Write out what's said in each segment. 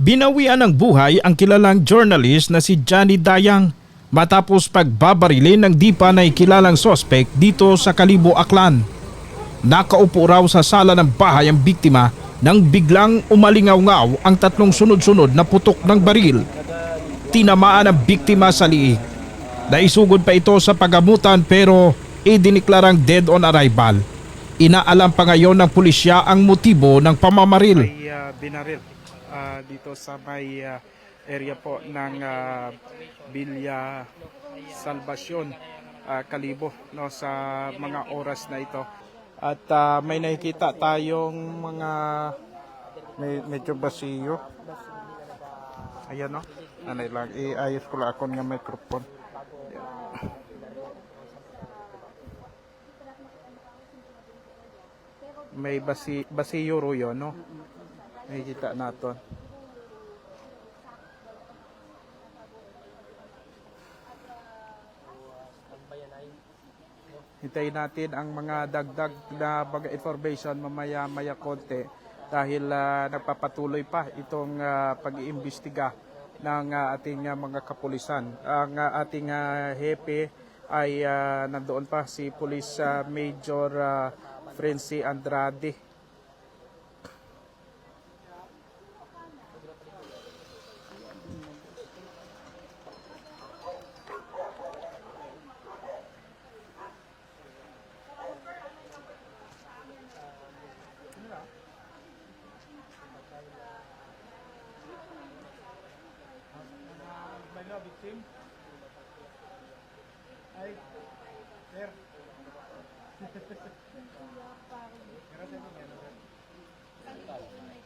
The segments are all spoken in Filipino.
Binawian ng buhay ang kilalang journalist na si Johnny Dayang matapos pagbabarilin ng di pa na kilalang sospek dito sa Kalibo, Aklan. Nakaupo raw sa sala ng bahay ang biktima nang biglang umalingaw-ngaw ang tatlong sunod-sunod na putok ng baril. Tinamaan ang biktima sa liig. Naisugod pa ito sa pagamutan pero idiniklarang dead on arrival. Inaalam pa ngayon ng pulisya ang motibo ng pamamaril. may ah, binaril ah, dito sa may ah, area po ng uh, Bilya Salvacion ah, Kalibo no sa mga oras na ito. At ah, may nakikita tayong mga may, medyo basiyo. Ayan no? Ano lang iayos ko lang ako ng microphone. May basi basiyo ro yun no Nakikita natin. Hintayin natin ang mga dagdag na mga information mamaya maya konti dahil ah, nagpapatuloy pa itong ah, pag-iimbestiga ng ah, ating ah, mga kapulisan. Ang ah, ating ah, hepe ay ah, nandoon pa si Police ah, Major uh, Frenzy Andrade.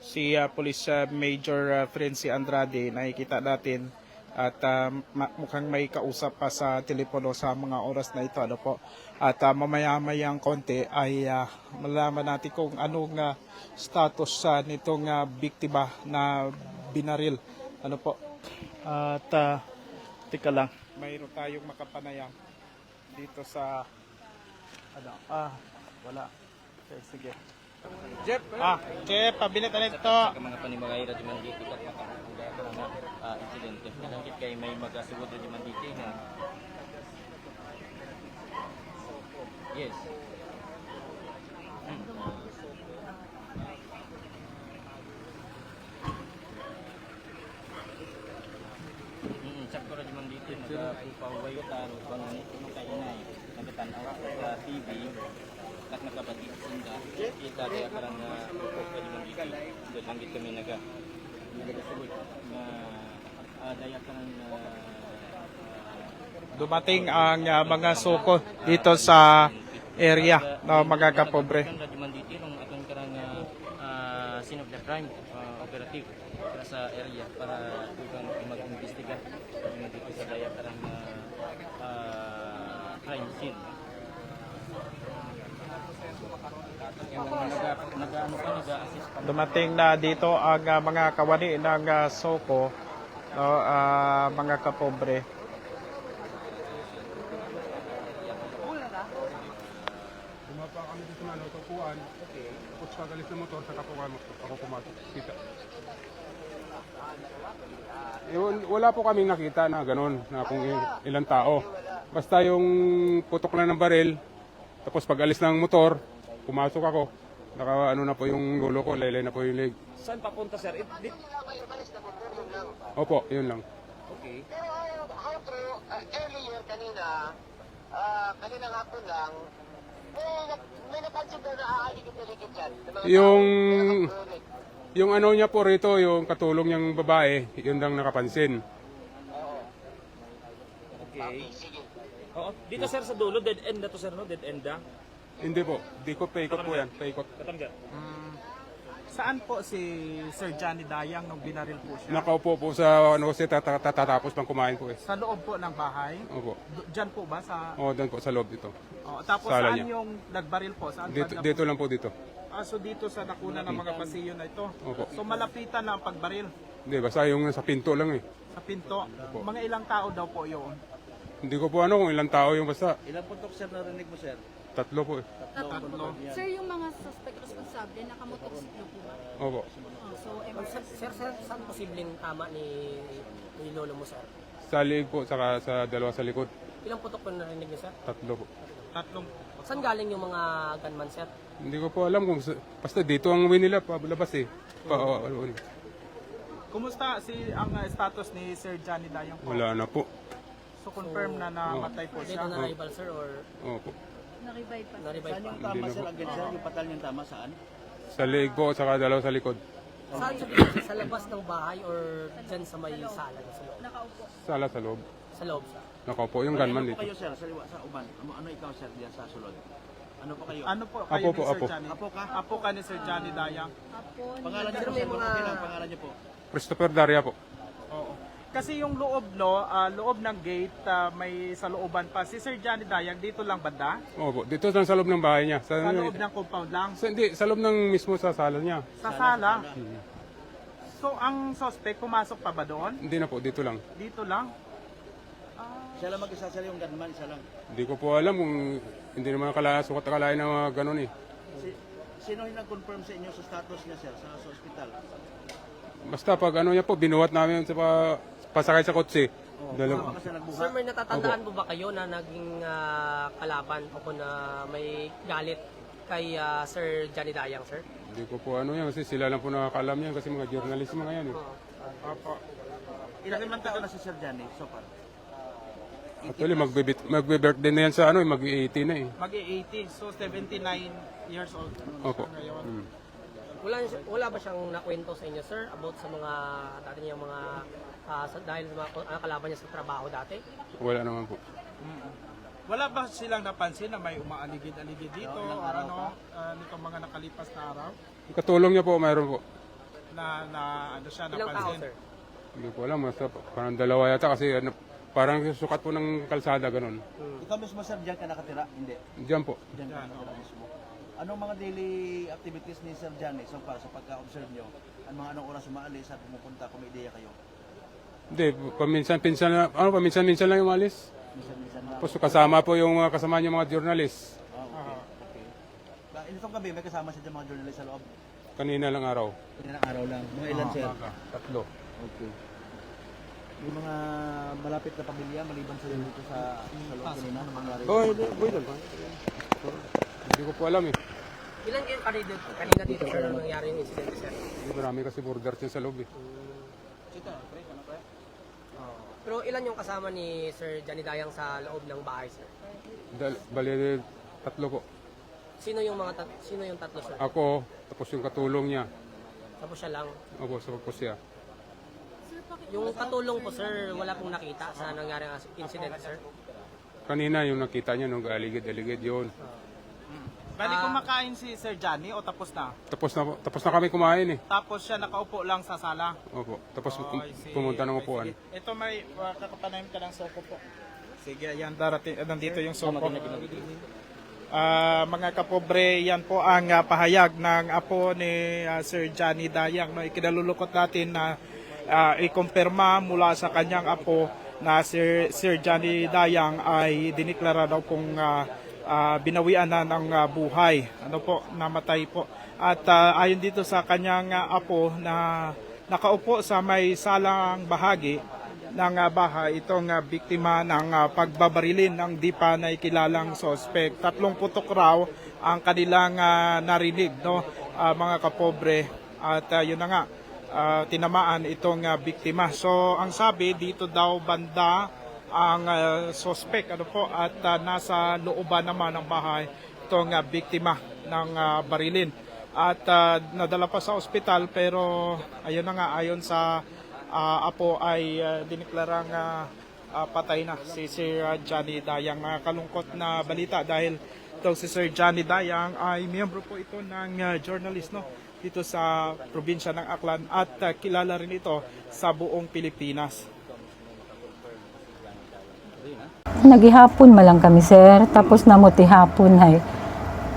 Si uh, Police uh, Major uh, Frenzy Andrade nakikita natin at uh, mukhang may kausap pa sa telepono sa mga oras na ito ano po? At uh, mamaya-mayang konti ay uh, malalaman natin kung anong uh, status sa nitong uh, biktima na binaril. Ano po? At uh, tika lang mayroon tayong makapanayang dito sa ano ah wala okay, sige Jeff ah Jeff pabilit ulit ito sa mga panimagay radyo man dito kat makakuga ka nga ah, insidente. Kalangkit kay may magasugod radyo man dito na Yes. Hmm. Mm, sakto radyo nagpupaway taro kung ano kung kainay nagtanaw sa TV kat nakabati sinda kita kaya karang uh, radyo man dito doon lang dito kami naga nagasulit na uh, daya karang dumating ang uh, mga suko dito sa area na mga kapobre. Atong karang uh, scene of the crime uh, operative sa area para tugang mag-imbestiga radyo man dito sa daya karang uh, uh, crime scene. Yung mga naga, naga, ano pa, naga-assist pa Dumating na dito ang uh, mga kawani ng uh, Soko, no, uh, mga kapobre. Bumaba kami dito na ano, tupuan. Okay. Tapos pagalis ng motor, saka po ako pumasok. Kita. Eh, wal- wala po kaming nakita na ganun, na kung il- ilang tao. Basta yung putok lang ng baril, tapos pag alis ng motor, pumasok ako. Naka ano na po yung gulo ko, laylay na po yung leg. Saan papunta sir? It, it, Opo, yun lang. okay. Pero how true, uh, earlier kanina, uh, kanina hapon lang, may, may napansin daw na aaligid-aligid dyan. ng mga Yung yung ano niya po rito, yung katulong niyang babae, yun lang nakapansin. Okay. Oo. Dito sir sa dulo, dead end na to sir, no? Dead end na. Hindi po, di ko paikot po yan, paikot. Katangga. Saan po si Sir Johnny Dayang nung binaril po siya? Nakaupo po sa ano kasi tata- tatatapos pang kumain po eh. Sa loob po ng bahay? Opo. D- Diyan po ba? Sa, O, doon po sa loob dito. oh, tapos Sala saan niya. yung nagbaril po? Saan Dito, banda dito lang po dito. Ah, so dito sa nakuna ng mga pasilyo na ito. Opo. So malapitan na ang pagbaril Hindi, basta yung sa pinto lang eh. sa pinto. Mga ilang tao daw po yun? Hindi ko po ano kung ilang tao yung basta. Ilang puntok sir narinig mo sir? Tatlo po eh. Tatlo. Sir, yung mga suspect responsable, nakamotosiklo po ba? Opo. Oh, so, ewan Sir, sir, sir, saan posibleng tama ni, ni lolo mo, sir? Sa liig po, saka sa dalawa sa likod. Ilang putok po narinig niyo, sir? Tatlo po. Tatlong Saan galing yung mga gunman, sir? Hindi ko po alam kung... sa- Basta dito ang uwi nila, palabas eh. Pa, oh, oh, oh. Kumusta si ang uh, status ni Sir Johnny Dayang po? Wala na po. So confirm na namatay po Dito siya. na rival, sir, or Opo. na-revive pa. na-revive pa? Na po. Agad sir, yung patal niyang tama saan? Sa liig po, saka dalawa sa likod. Saan siya pinatay? Sa labas ng bahay or dyan sa may sala sa loob? Nakaupo. Sala sa loob. Sa loob, sir. Nakaupo yung gunman Ano dito. po kayo sir, sa liwa, sa uban? Ano, ano ikaw sir diyan sa sulod? Ano po kayo? Ano po Apo kayo po, ni Sir apo. Johnny? Apo ka? Apo ka ni Sir Johnny Dayang. Apo, Pangalan niyo Sir, po sir, mga- okay lang, pangalan niyo po. Christopher Daria po. Oo. Kasi yung loob no, ah, loob ng gate ah, may sa looban pa. Si Sir Johnny Dayang dito lang banda? Opo. Dito lang sa loob ng bahay niya. Sa, Sa loob ng compound lang? sa, hindi, sa loob ng mismo sa sala niya. Sa sala? So ang suspect pumasok pa ba doon? Hindi na po, dito lang. Dito lang? Siya lang mag-isa yung gunman, isa lang. Hindi ko po alam kung hindi naman kalaya, sukat akalain na mga ganun eh. Si, sino yung nag-confirm sa inyo sa status niya sir sa, sa ospital? Basta pag ano niya po, binuhat namin sa pa, pasakay sa kotse. Dalawa. Baka siya Sir, may natatandaan po ba kayo na naging ah, kalaban o kung na may galit kay ah, Sir Johnny Dayang, sir? Hindi ko po ano yan kasi sila lang po nakakalam yan kasi mga journalist mga yan eh. Opo. Ilang ilang taon na si Sir Johnny so far? Actually, magbe- magbe-birthday na yan sa ano eh, mag-80 na eh. Mag-80. So 79 years old. Opo. Ngayon. Hmm. Wala, wala ba siyang nakwento sa inyo, sir, about sa mga dati niyang mga ah, sa, dahil sa mga ah, kalaban niya sa trabaho dati? Wala naman po. Wala ba silang napansin na may umaaligid-aligid dito o ano ah, nitong mga nakalipas na araw Katulong niya po, mayroon po. na na ano siya Ilang tao, napansin? sir? Hindi ko alam, basta parang dalawa yata kasi ano, parang sukat po ng kalsada ganun. Ikaw mismo sir, diyan ka nakatira? Hindi. Diyan po. Diyan ka nakatira mismo. Anong mga daily activities ni Sir Johnny so far sa pagka-observe nyo? Ano mga anong oras umaalis at pumupunta kung may ideya kayo? Hindi, paminsan-pinsan na, ano, paminsan-minsan lang yung umalis. Minsan-minsan. Tapos kasama po yung mga kasama niya mga journalist. Ah, okay. okay. Ba, itong gabi, may kasama siya dyan mga journalist sa loob. Kanina lang araw. Ilang araw lang. Mga ilan sir? Tatlo. Okay. Yung mga malapit na pamilya, maliban sa dito sa, sa loob kanina, ano mangyari? Oh, hindi, boy, doon. Hindi ko po alam eh. Ilan yung kanina, kanina dito, sir, nung nangyari yung incident, sir? Hindi, Marami kasi borders yan sa loob eh. Pero ilan yung kasama ni Sir Johnny Dayang sa loob ng bahay, sir? Dal- Bali, tatlo po. Sino yung mga tat- sino yung tatlo, sir? Ako, tapos yung katulong niya. Tapos siya lang. Opo, sa po siya. Yung katulong po, sir, wala pong nakita sa nangyaring incident, sir? Kanina yung nakita niya nung aligid-aligid yun. Bali Ah. kumakain si Sir Johnny o tapos na? Tapos na, po- tapos na kami kumain eh. Tapos siya nakaupo lang sa sala. Opo, tapos Oh, I see. pumunta ng upuan. sige. Ito may uh, kakapanayin ka ng soko po. Sige, yan darating. Uh, nandito yung soko. Ah, mga kapobre, yan po ang ah, pahayag ng apo ni ah, Sir Johnny Dayang. No, ikinalulukot natin na ah, ikumpirma mula sa kanyang apo na Sir, Sir Johnny Dayang ay diniklara daw pong ah, ah, binawian na ng ah, buhay. Ano po, namatay po. At ah, ayon dito sa kanyang ah, apo na nakaupo sa may salang bahagi ng ah, bahay itong ah, biktima ng ah, pagbabarilin ng di pa naikilalang sospek. Tatlong putok raw ang kanilang ah, narinig, no, ah, mga kapobre. At ah, yun na nga, ah, tinamaan itong ah, biktima. So, ang sabi, dito daw banda ang ah, sospek ano po at ah, nasa looban naman ng bahay itong ah, biktima ng ah, barilin. At ah, nadala pa sa ospital pero ayun na nga ayon sa ah, apo ay uh, diniklarang ah, ah, patay na si Sir Johnny Dayang. Mga kalungkot na balita dahil itong si Sir Johnny Dayang ay miyembro po ito ng ah, journalist no dito sa probinsya ng Aklan at ah, kilala rin ito sa buong Pilipinas. Nagihapon malang kami sir, tapos namuti hapon ay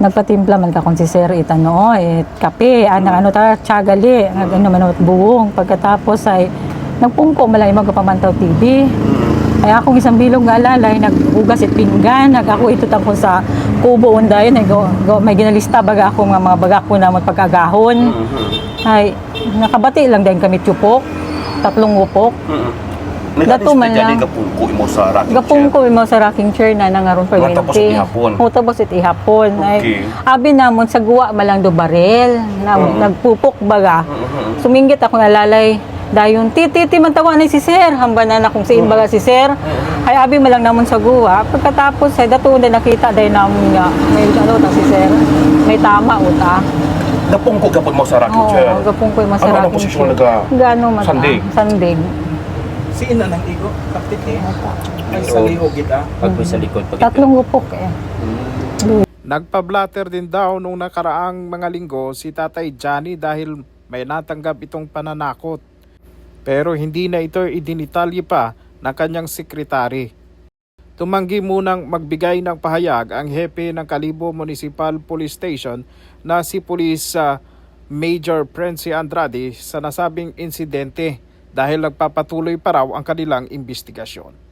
nagpatimpla man ka si sir itano, eh, kape, anang ano ta, tsagali, ang ano man buong. Pagkatapos ay nagpungko malay magpamantaw TV. Ay akong isang bilog nga alalay, naghugas it pinggan, nag ako ito tangkol sa kubo undayon, ay go, go, may ginalista baga ako nga mga baga ko namon pagkagahon. Ay, nakabati lang din kami tupok, tatlong upok. Dato man lang. Gapungko mo sa rocking Gapong ko mo sa rocking chair na nangaron Nga, tapos permanente. ihapon. O tapos it ihapon. Ay, Okay. abi namon sa guwa malang do barel. Na, Nagpupok baga. Suminggit ako nalalay. Dayon, titi, ti, man tawa ni si sir. Hamba na na kung si baga si sir. Ay, abi malang namon sa guwa. Pagkatapos, ay dato na nakita dahil namon nga. May ano ta si sir. May tama uta. Napungko kapag mo sa rocking chair. Oo, gapong ko yung Ano ang masarap. posisyon naga? Gano mata? Sandig? Sandig. Si ina ng igo, kapit eh. Ay sa lihog ah. Pag po sa likod, pag Tatlong upok eh. Nagpa-blatter din daw nung nakaraang mga linggo si Tatay Johnny dahil may natanggap itong pananakot. Pero hindi na ito idinitalye pa ng kanyang sekretary. Tumanggi munang magbigay ng pahayag ang hepe ng Kalibo Municipal Police Station na si Police ah, Major Prensi Andrade sa nasabing insidente dahil nagpapatuloy pa raw ang kanilang investigasyon.